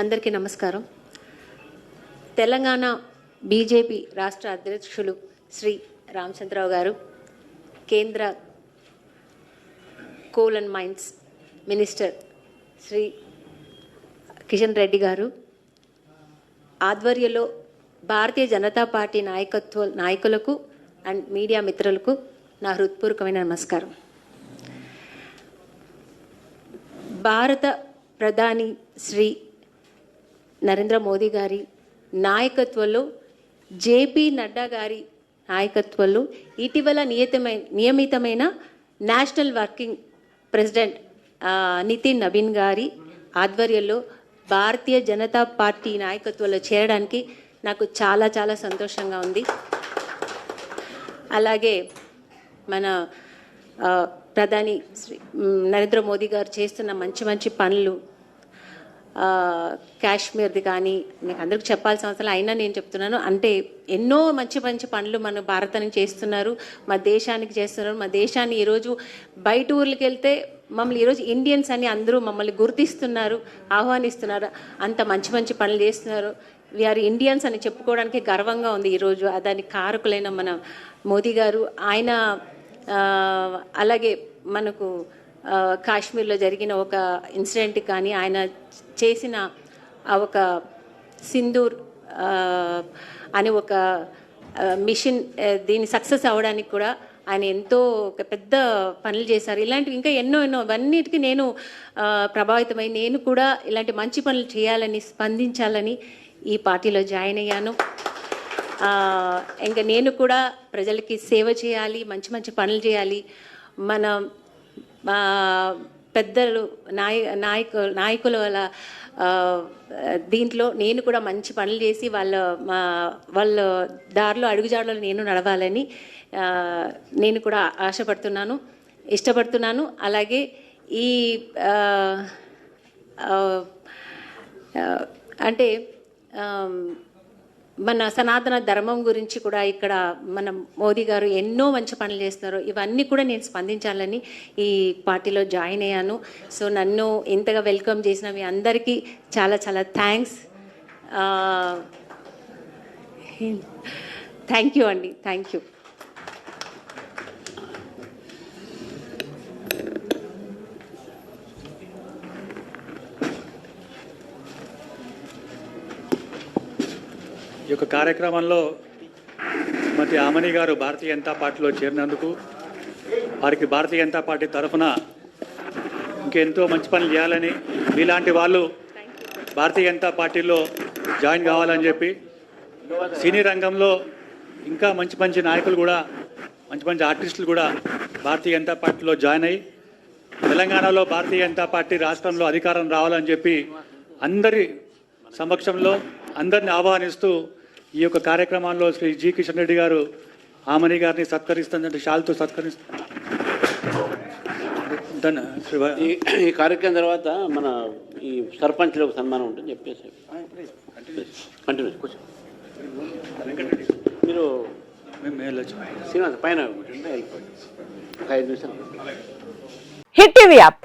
అందరికీ నమస్కారం. తెలంగాణ బీజేపీ రాష్ట్ర అధ్యక్షులు శ్రీ రామచంద్రరావు గారు కేంద్ర coal and mines minister Shri Kishan Reddy garu ఆధ్వర్యంలో భారతీయ జనతా పార్టీ నాయకత్వ నాయకులకు అండ్ మీడియా మిత్రులకు నా హృత్పూర్వకమైన నమస్కారం. భారత ప్రధాని శ్రీ నరేంద్ర మోదీ గారి నాయకత్వంలో జేపీ నడ్డా గారి నాయకత్వంలో ఇటీవల నియతమైన నియమితమైన national working president Nitin Naveen గారి ఆధ్వర్యంలో భారతీయ జనతా పార్టీ నాయకత్వంలో చేరడానికి నాకు చాలా చాలా సంతోషంగా ఉంది. అలాగే మన ప్రధాని శ్రీ నరేంద్ర మోదీ గారు చేస్తున్న మంచి మంచి పనులు కాశ్మీర్ది కానీ నాకు అందరికి చెప్పాల్సిన అవసరం అయినా నేను చెప్తున్నాను. అంటే ఎన్నో మంచి మంచి పనులు మన భారతానికి చేస్తున్నారు మా దేశానికి చేస్తున్నారు. మా దేశాన్ని ఈరోజు బయట ఊర్లకి వెళ్తే మమ్మల్ని ఈరోజు ఇండియన్స్ అని అందరూ మమ్మల్ని గుర్తిస్తున్నారు ఆహ్వానిస్తున్నారు. అంత మంచి మంచి పనులు చేస్తున్నారు. వీఆర్ ఇండియన్స్ అని చెప్పుకోవడానికి గర్వంగా ఉంది ఈరోజు. దానికి కారకులైన మన మోదీ గారు ఆయన అలాగే మనకు కాశ్మీర్లో జరిగిన ఒక ఇన్సిడెంట్ కానీ ఆయన చేసిన ఆ ఒక సింధూర్ అని ఒక మిషన్ దీని దీన్ని సక్సెస్ అవ్వడానికి కూడా ఆయన ఎంతో ఒక పెద్ద పనులు చేశారు. ఇలాంటివి ఇంకా ఎన్నో ఎన్నో అవన్నిటికీ నేను ప్రభావితమై నేను కూడా ఇలాంటి మంచి పనులు చేయాలని స్పందించాలని ఈ పార్టీలో జాయిన్ అయ్యాను. ఇంకా నేను కూడా ప్రజలకి సేవ చేయాలి మంచి మంచి పనులు చేయాలి. మన పెద్దలు నాయ నాయకు నాయకుల వల్ల దీంట్లో నేను కూడా మంచి పనులు చేసి వాళ్ళ మా వాళ్ళ దారిలో అడుగుజాడలో నేను నడవాలని నేను కూడా ఆశపడుతున్నాను ఇష్టపడుతున్నాను. అలాగే ఈ అంటే మన సనాతన ధర్మం గురించి కూడా ఇక్కడ మన మోదీ గారు ఎన్నో మంచి పనులు చేస్తున్నారు ఇవన్నీ కూడా నేను స్పందించాలని ఈ పార్టీలో జాయిన్ అయ్యాను. సో నన్ను ఇంతగా వెల్కమ్ చేసిన మీ అందరికీ చాలా చాలా థ్యాంక్స్. థ్యాంక్ యూ అండి. Thank you. ఈ యొక్క కార్యక్రమంలో శ్రీమతి ఆమని గారు భారతీయ జనతా పార్టీలో చేరినందుకు వారికి భారతీయ జనతా పార్టీ తరఫున ఇంకెంతో మంచి పనులు చేయాలని మీలాంటి వాళ్ళు భారతీయ జనతా పార్టీలో జాయిన్ కావాలని చెప్పి సినీ రంగంలో ఇంకా మంచి మంచి నాయకులు కూడా మంచి మంచి ఆర్టిస్టులు కూడా భారతీయ జనతా పార్టీలో జాయిన్ అయ్యి తెలంగాణలో భారతీయ జనతా పార్టీ రాష్ట్రంలో అధికారం రావాలని చెప్పి అందరి సమక్షంలో అందరిని ఆహ్వానిస్తూ ఈ యొక్క కార్యక్రమంలో శ్రీ జి కిషన్ రెడ్డి గారు ఆమని గారిని సత్కరిస్తుందంటే షాల్తో వ- ఈ ఈ కార్యక్రమం తర్వాత మన ఈ సర్పంచ్లో ఒక సన్మానం ఉంటుంది చెప్పేసి. కంటిన్యూ మీరు శ్రీనివాస్ పైన ఐదు నిమిషాలు. Hit TV app.